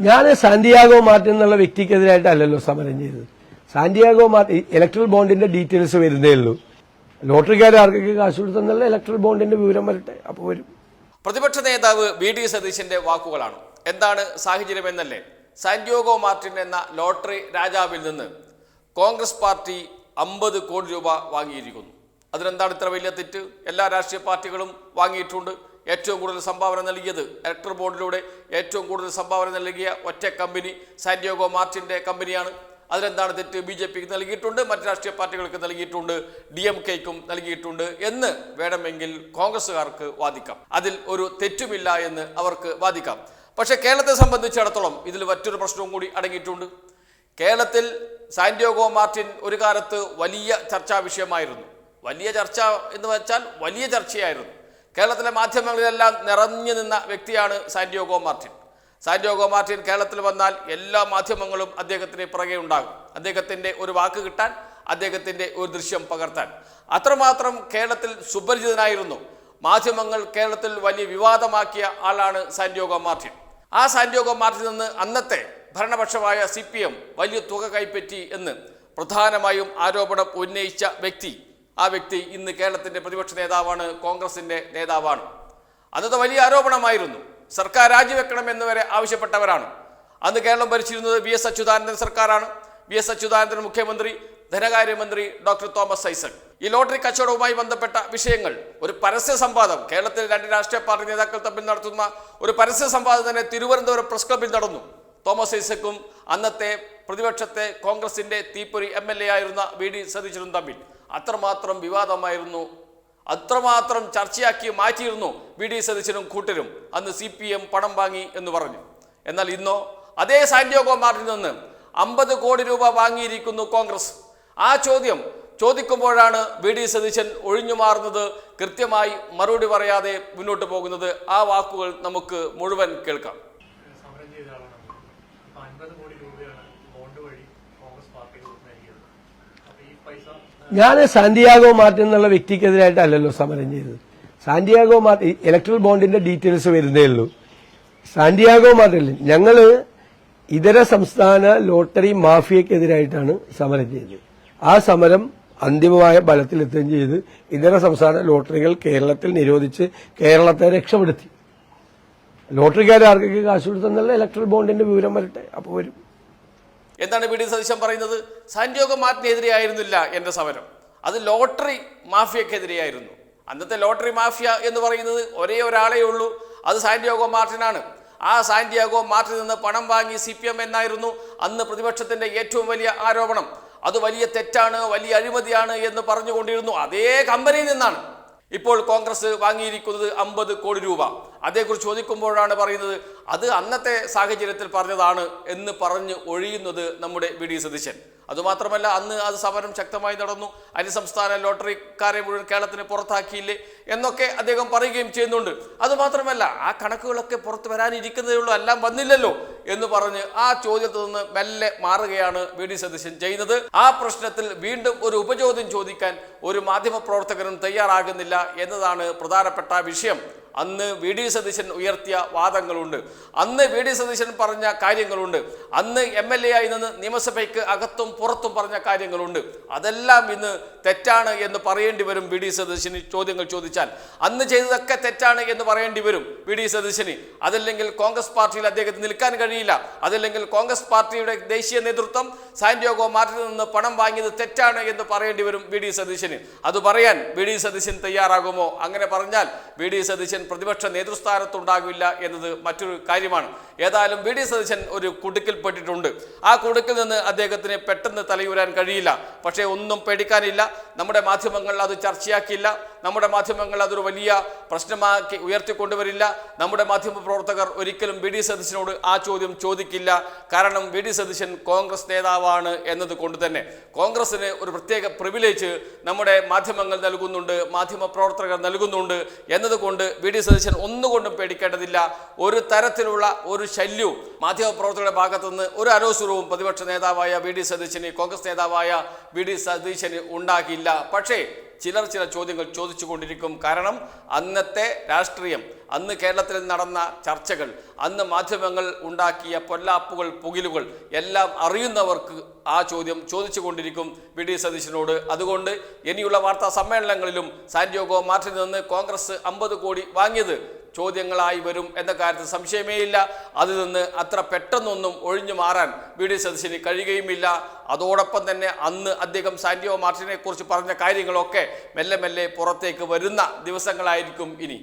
ഞാൻ Santiago Martin എന്നുള്ള വ്യക്തിക്കെതിരായിട്ടല്ലല്ലോ സമരം ചെയ്തത്. സാന്റിയാഗോ മാർട്ടിൻ ഇലക്ട്രൽ ബോണ്ടിന്റെ ഡീറ്റെയിൽസ് വരുന്നേ ഉള്ളൂ. ലോട്ടറിക്കാർ ആർക്കൊക്കെ കാശ് കൊടുത്തെന്നുള്ള ഇലക്ട്രൽ ബോണ്ടിന്റെ വിവരം വരട്ടെ? അപ്പോൾ വരും. പ്രതിപക്ഷ നേതാവ് വി ഡി സതീശന്റെ വാക്കുകളാണ്. എന്താണ് സാഹചര്യം എന്നല്ലേ സാന്റിയോഗോ മാർട്ടിൻ എന്ന ലോട്ടറി രാജാവിൽ നിന്ന് കോൺഗ്രസ് പാർട്ടി അമ്പത് കോടി രൂപ വാങ്ങിയിരിക്കുന്നു. അതിനെന്താണ് ഇത്ര വലിയ തെറ്റ്? എല്ലാ രാഷ്ട്രീയ പാർട്ടികളും വാങ്ങിയിട്ടുണ്ട്. ഏറ്റവും കൂടുതൽ സംഭാവന നൽകിയത് ഇലക്ടർ ബോർഡിലൂടെ ഏറ്റവും കൂടുതൽ സംഭാവന നൽകിയ ഒറ്റ കമ്പനി സാന്റിയോഗോ മാർട്ടിന്റെ കമ്പനിയാണ് അതിലെന്താണ് തെറ്റ്? ബി ജെ പിക്ക് നൽകിയിട്ടുണ്ട് മറ്റ് രാഷ്ട്രീയ പാർട്ടികൾക്ക് നൽകിയിട്ടുണ്ട് ഡി എം കെക്കും നൽകിയിട്ടുണ്ട് എന്ന് വേണമെങ്കിൽ കോൺഗ്രസ്സുകാർക്ക് വാദിക്കാം. അതിൽ ഒരു തെറ്റുമില്ല എന്ന് അവർക്ക് വാദിക്കാം. പക്ഷേ കേരളത്തെ സംബന്ധിച്ചിടത്തോളം ഇതിൽ മറ്റൊരു പ്രശ്നവും കൂടി അടങ്ങിയിട്ടുണ്ട്. കേരളത്തിൽ സാന്റിയോഗോ മാർട്ടിൻ ഒരു കാലത്ത് വലിയ ചർച്ചാ വിഷയമായിരുന്നു. വലിയ ചർച്ച എന്ന് വെച്ചാൽ വലിയ ചർച്ചയായിരുന്നു. കേരളത്തിലെ മാധ്യമങ്ങളിലെല്ലാം നിറഞ്ഞു നിന്ന വ്യക്തിയാണ് സാന്റിയോഗോ മാർട്ടിൻ. സാന്റിയോഗോ മാർട്ടിൻ കേരളത്തിൽ വന്നാൽ എല്ലാ മാധ്യമങ്ങളും അദ്ദേഹത്തിന് പുറകെ ഉണ്ടാകും. അദ്ദേഹത്തിന്റെ ഒരു വാക്ക് കിട്ടാൻ അദ്ദേഹത്തിന്റെ ഒരു ദൃശ്യം പകർത്താൻ. അത്രമാത്രം കേരളത്തിൽ സുപരിചിതനായിരുന്നു. മാധ്യമങ്ങൾ കേരളത്തിൽ വലിയ വിവാദമാക്കിയ ആളാണ് സാന്റിയോഗോ മാർട്ടിൻ. ആ സാന്റിയോഗോ മാർട്ടിൽ നിന്ന് അന്നത്തെ ഭരണപക്ഷമായ സി വലിയ തുക കൈപ്പറ്റി എന്ന് പ്രധാനമായും ആരോപണം ഉന്നയിച്ച വ്യക്തി ആ വ്യക്തി ഇന്ന് കേരളത്തിന്റെ പ്രതിപക്ഷ നേതാവാണ് കോൺഗ്രസിന്റെ നേതാവാണ്. അന്നത്തെ വലിയ ആരോപണമായിരുന്നു. സർക്കാർ രാജിവെക്കണം എന്ന് വരെ ആവശ്യപ്പെട്ടവരാണ്. അന്ന് കേരളം ഭരിച്ചിരുന്നത് വി എസ് അച്യുതാനന്ദൻ സർക്കാരാണ്. വി എസ് അച്യുതാനന്ദൻ മുഖ്യമന്ത്രി ധനകാര്യമന്ത്രി ഡോക്ടർ തോമസ് ഐസക്. ഈ ലോട്ടറി കച്ചവടവുമായി ബന്ധപ്പെട്ട വിഷയങ്ങൾ ഒരു പരസ്യ സംവാദം കേരളത്തിൽ രണ്ട് രാഷ്ട്രീയ പാർട്ടി നേതാക്കൾ തമ്മിൽ നടത്തുന്ന ഒരു പരസ്യ സംവാദം തന്നെ തിരുവനന്തപുരം പ്രസ് ക്ലബിൽ നടന്നു. തോമസ് ഐസക്കും അന്നത്തെ പ്രതിപക്ഷത്തെ കോൺഗ്രസിന്റെ തീപ്പൊരി എം എൽ എ ആയിരുന്ന വി ഡി സതീശനും തമ്മിൽ. അത്രമാത്രം വിവാദമായിരുന്നു. അത്രമാത്രം ചർച്ചയാക്കി മാറ്റിയിരുന്നു വി ഡി സതീശനും കൂട്ടരും. അന്ന് സി പി എം പണം വാങ്ങി എന്ന് പറഞ്ഞു. എന്നാൽ ഇന്നോ അതേ സാന്റിയോഗോ മാർട്ടിൽ നിന്ന് അമ്പത് കോടി രൂപ വാങ്ങിയിരിക്കുന്നു കോൺഗ്രസ്. ആ ചോദ്യം ചോദിക്കുമ്പോഴാണ് വി ഡി സതീശൻ ഒഴിഞ്ഞു മാറുന്നത്. കൃത്യമായി മറുപടി പറയാതെ മുന്നോട്ട് പോകുന്നത്. ആ വാക്കുകൾ നമുക്ക് മുഴുവൻ കേൾക്കാം. സമരം ചെയ്ത ആളാണ്. അൻപത് കോടി രൂപയാണ് വഴി കോൺഗ്രസ് പാർട്ടികൾ നൽകിയത് അപ്പൊ ഈ പൈസ ഞാൻ സാന്റിയാഗോ മാർട്ടിൻ എന്നുള്ള വ്യക്തിക്കെതിരായിട്ടല്ലല്ലോ സമരം ചെയ്തത്. സാന്റിയാഗോ മാർട്ടിൻ ഇലക്ട്രൽ ബോണ്ടിന്റെ ഡീറ്റെയിൽസ് വരുന്നേ ഉള്ളൂ. സാന്റിയാഗോ മാർട്ടിൻ ഞങ്ങൾ ഇതര സംസ്ഥാന ലോട്ടറി മാഫിയക്കെതിരായിട്ടാണ് സമരം ചെയ്തത്. ആ സമരം അന്തിമമായ ബലത്തിലെത്തുകയും ചെയ്ത് ഇതര സംസ്ഥാന ലോട്ടറികൾ കേരളത്തിൽ നിരോധിച്ച് കേരളത്തെ രക്ഷപ്പെടുത്തി. ലോട്ടറിക്കാർ ആർക്കൊക്കെ കാശ് കൊടുത്തെന്നുള്ള ഇലക്ട്രൽ ബോണ്ടിന്റെ വിവരം വരട്ടെ. അപ്പോൾ വരും. എന്താണ് പി ഡി സതീശൻ പറയുന്നത്? സാന്റിയോഗോ മാർട്ടിനെതിരെയായിരുന്നില്ല എന്റെ സമരം. അത് ലോട്ടറി മാഫിയക്കെതിരെയായിരുന്നു. അന്നത്തെ ലോട്ടറി മാഫിയ എന്ന് പറയുന്നത് ഒരേ ഒരാളേ ഉള്ളൂ. അത് സാന്റിയോഗോ മാർട്ടിനാണ്. ആ സാന്റിയാഗോ മാർട്ടിൽ നിന്ന് പണം വാങ്ങി സി പി എം എന്നായിരുന്നു അന്ന് പ്രതിപക്ഷത്തിന്റെ ഏറ്റവും വലിയ ആരോപണം. അത് വലിയ തെറ്റാണ് വലിയ അഴിമതിയാണ് എന്ന് പറഞ്ഞുകൊണ്ടിരുന്നു. അതേ കമ്പനിയിൽ നിന്നാണ്. ഇപ്പോൾ കോൺഗ്രസ് വാങ്ങിയിരിക്കുന്നത് അമ്പത് കോടി രൂപ. അതേക്കുറിച്ച് ചോദിക്കുമ്പോഴാണ് പറയുന്നത് അത് അന്നത്തെ സാഹചര്യത്തിൽ പറഞ്ഞതാണ് എന്ന് പറഞ്ഞ് ഒഴിയുന്നത് നമ്മുടെ വി ഡി സതീശൻ. അതുമാത്രമല്ല അന്ന് അത് സമരം ശക്തമായി നടന്നു. അന്യസംസ്ഥാന ലോട്ടറിക്കാരെ മുഴുവൻ കേരളത്തിന് പുറത്താക്കിയില്ലേ എന്നൊക്കെ അദ്ദേഹം പറയുകയും ചെയ്യുന്നുണ്ട്. അതുമാത്രമല്ല ആ കണക്കുകളൊക്കെ പുറത്ത് വരാനിരിക്കുന്നതേ ഉള്ളൂ എല്ലാം വന്നില്ലല്ലോ എന്ന് പറഞ്ഞ് ആ ചോദ്യത്തിൽ നിന്ന് മെല്ലെ മാറുകയാണ് വി ഡി സതീശൻ ചെയ്യുന്നത്. ആ പ്രശ്നത്തിൽ വീണ്ടും ഒരു ഉപചോദ്യം ചോദിക്കാൻ ഒരു മാധ്യമ പ്രവർത്തകനും തയ്യാറാകുന്നില്ല എന്നതാണ് പ്രധാനപ്പെട്ട വിഷയം. അന്ന് വി ഡി സതീശൻ ഉയർത്തിയ വാദങ്ങളുണ്ട്. അന്ന് വി ഡി സതീശൻ പറഞ്ഞ കാര്യങ്ങളുണ്ട്. അന്ന് എം എൽ എ ആയി നിന്ന് നിയമസഭയ്ക്ക് അകത്തും പുറത്തും പറഞ്ഞ കാര്യങ്ങളുണ്ട്. അതെല്ലാം ഇന്ന് തെറ്റാണ് എന്ന് പറയേണ്ടി വരും വി ഡി സതീശന് ചോദ്യങ്ങൾ ചോദിച്ചാൽ. അന്ന് ചെയ്തതൊക്കെ തെറ്റാണ് എന്ന് പറയേണ്ടി വരും വി ഡി സതീശന്. അതല്ലെങ്കിൽ കോൺഗ്രസ് പാർട്ടിയിൽ അദ്ദേഹത്തിന് നിൽക്കാൻ കഴിയില്ല. അതല്ലെങ്കിൽ കോൺഗ്രസ് പാർട്ടിയുടെ ദേശീയ നേതൃത്വം സാന്റിയോഗോ മാർട്ടിൽ നിന്ന് പണം വാങ്ങിയത് തെറ്റാണ് എന്ന് പറയേണ്ടി വരും വി ഡി സതീശന്. അത് പറയാൻ വി ഡി സതീശൻ തയ്യാറാകുമോ? അങ്ങനെ പറഞ്ഞാൽ വി ഡി സതീശൻ പ്രതിപക്ഷ നേതൃസ്ഥാനത്തുണ്ടാകില്ല എന്നത് മറ്റൊരു കാര്യമാണ്. ഏതായാലും വി ഡി സതീശൻ ഒരു കുടുക്കിൽപ്പെട്ടിട്ടുണ്ട് ആ കുടുക്കിൽ നിന്ന് അദ്ദേഹത്തിന് പെട്ടെന്ന് തലയൂരാൻ കഴിയില്ല. പക്ഷേ ഒന്നും പേടിക്കാനില്ല. നമ്മുടെ മാധ്യമങ്ങൾ അത് ചർച്ചയാക്കിയില്ല. നമ്മുടെ മാധ്യമങ്ങൾ അതൊരു വലിയ പ്രശ്നമാക്കി ഉയർത്തിക്കൊണ്ടുവരില്ല. നമ്മുടെ മാധ്യമ പ്രവർത്തകർ ഒരിക്കലും വി ഡി സതീശനോട് ആ ചോദ്യം ചോദിക്കില്ല. കാരണം വി ഡി സതീശൻ കോൺഗ്രസ് നേതാവാണ് എന്നതുകൊണ്ട് തന്നെ കോൺഗ്രസിന് ഒരു പ്രത്യേക പ്രിവിലേജ് നമ്മുടെ മാധ്യമങ്ങൾ നൽകുന്നുണ്ട് മാധ്യമ പ്രവർത്തകർ നൽകുന്നുണ്ട് എന്നതുകൊണ്ട് വി ഡി സതീശൻ ഒന്നുകൊണ്ടും പേടിക്കേണ്ടതില്ല. ഒരു തരത്തിലുള്ള ഒരു ശല്യവും മാധ്യമ പ്രവർത്തകരുടെ ഭാഗത്തുനിന്ന് ഒരു അലോസുരവും പ്രതിപക്ഷ നേതാവായ വി ഡി സതീശന് കോൺഗ്രസ് നേതാവായ വി ഡി സതീശന് ഉണ്ടാകില്ല. പക്ഷേ ചിലർ ചില ചോദ്യങ്ങൾ ചോദിച്ചു കൊണ്ടിരിക്കും കാരണം അന്നത്തെ രാഷ്ട്രീയം അന്ന് കേരളത്തിൽ നടന്ന ചർച്ചകൾ അന്ന് മാധ്യമങ്ങൾ ഉണ്ടാക്കിയ പൊല്ലാപ്പുകൾ പുകിലുകൾ എല്ലാം അറിയുന്നവർക്ക് ആ ചോദ്യം ചോദിച്ചു കൊണ്ടിരിക്കും വി. ഡി. സതീശനോട്. അതുകൊണ്ട് ഇനിയുള്ള വാർത്താ സമ്മേളനങ്ങളിലും സാന്റിയോഗോ മാറ്റി നിന്ന് കോൺഗ്രസ് അമ്പത് കോടി വാങ്ങിയത് ചോദ്യങ്ങളായി വരും എന്ന കാര്യത്തിൽ സംശയമേയില്ല അതിൽ നിന്ന് അത്ര പെട്ടെന്നൊന്നും ഒഴിഞ്ഞു മാറാൻ വി ഡി സദസ്സിന് കഴിയുകയുമില്ല. അതോടൊപ്പം തന്നെ അന്ന് അദ്ദേഹം സാന്റിയോ മാർട്ടിനെ കുറിച്ച് പറഞ്ഞ കാര്യങ്ങളൊക്കെ മെല്ലെ മെല്ലെ പുറത്തേക്ക് വരുന്ന ദിവസങ്ങളായിരിക്കും ഇനി.